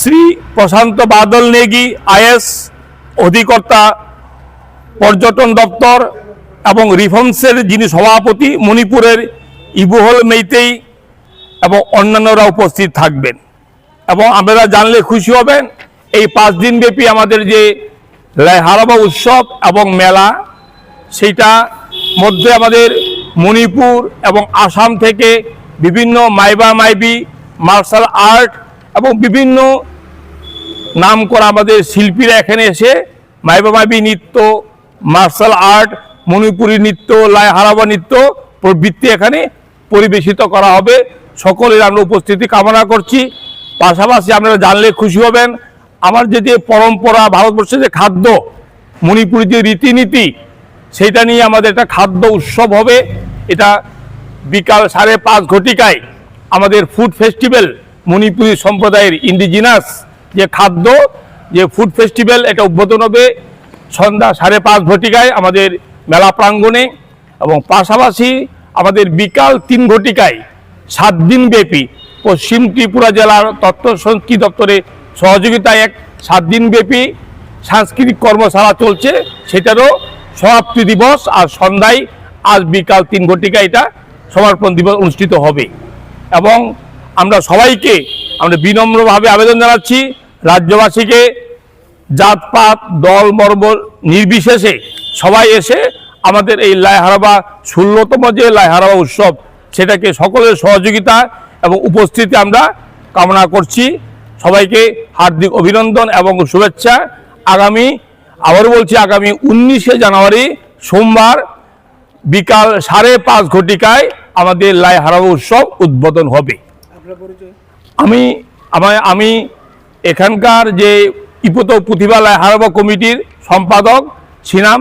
Shri Prashant Badal Negi, is অধিকর্তা, পর্যটন দপ্তর এবং রিফর্মসের যিনি সভাপতি, মণিপুরের ইবুহল মেইতেই এবং অন্যান্যরা উপস্থিত থাকবেন। এবং আপনারা জানলে খুশি হবেন, এই পাঁচ দিন ব্যাপী আমাদের যে হারাবা উৎসব এবং মেলা, সেইটা মধ্যে আমাদের মণিপুর এবং আসাম থেকে বিভিন্ন মাইবা মাইবি, মার্শাল আর্ট এবং বিভিন্ন নাম করা আমাদের শিল্পীরা এখানে এসে মাইবা মাইবি নৃত্য, মার্শাল আর্ট, মণিপুরী নৃত্য, লাই হারাবা নৃত্য প্রবৃত্তি এখানে পরিবেশিত করা হবে। সকলের আমরা উপস্থিতি কামনা করছি। পাশাপাশি আপনারা জানলে খুশি হবেন, আমার যে যে পরম্পরা, ভারতবর্ষের যে খাদ্য মণিপুরী যে রীতিনীতি, সেটা নিয়ে আমাদের একটা খাদ্য উৎসব হবে। এটা বিকাল সাড়ে পাঁচ ঘটিকায় আমাদের ফুড ফেস্টিভ্যাল মণিপুরী সম্প্রদায়ের ইন্ডিজিনাস যে খাদ্য, যে ফুড ফেস্টিভ্যাল এটা উদ্বোধন হবে সন্ধ্যা সাড়ে পাঁচ ঘটিকায় আমাদের মেলা প্রাঙ্গণে এবং পাশাপাশি আমাদের বিকাল তিন ঘটিকায় সাত দিন ব্যাপী পশ্চিম ত্রিপুরা জেলার তথ্য সংস্কৃতি দপ্তরে সহযোগিতায় এক সাত দিন ব্যাপী সাংস্কৃতিক কর্মশালা চলছে। সেটারও সমাপ্তি দিবস আর সন্ধ্যায় আজ বিকাল তিন ঘটিকা এটা সমর্পণ দিবস অনুষ্ঠিত হবে। এবং আমরা সবাইকে আমরা বিনম্রভাবে আবেদন জানাচ্ছি, রাজ্যবাসীকে জাতপাত, দল মর্ম নির্বিশেষে সবাই এসে আমাদের এই লাইহারাবা, ষোলোতম যে লাইহারাবা উৎসব, সেটাকে সকলের সহযোগিতা এবং উপস্থিতি আমরা কামনা করছি। সবাইকে হার্দিক অভিনন্দন এবং শুভেচ্ছা। আগামী, আবারও বলছি, আগামী উনিশে জানুয়ারি সোমবার বিকাল সাড়ে পাঁচ ঘটিকায় আমাদের লাইহারাবা উৎসব উদ্বোধন হবে। আমি আমার আমি এখানকার যে ইপত প্রতিভা হারবা কমিটির সম্পাদক ছিলাম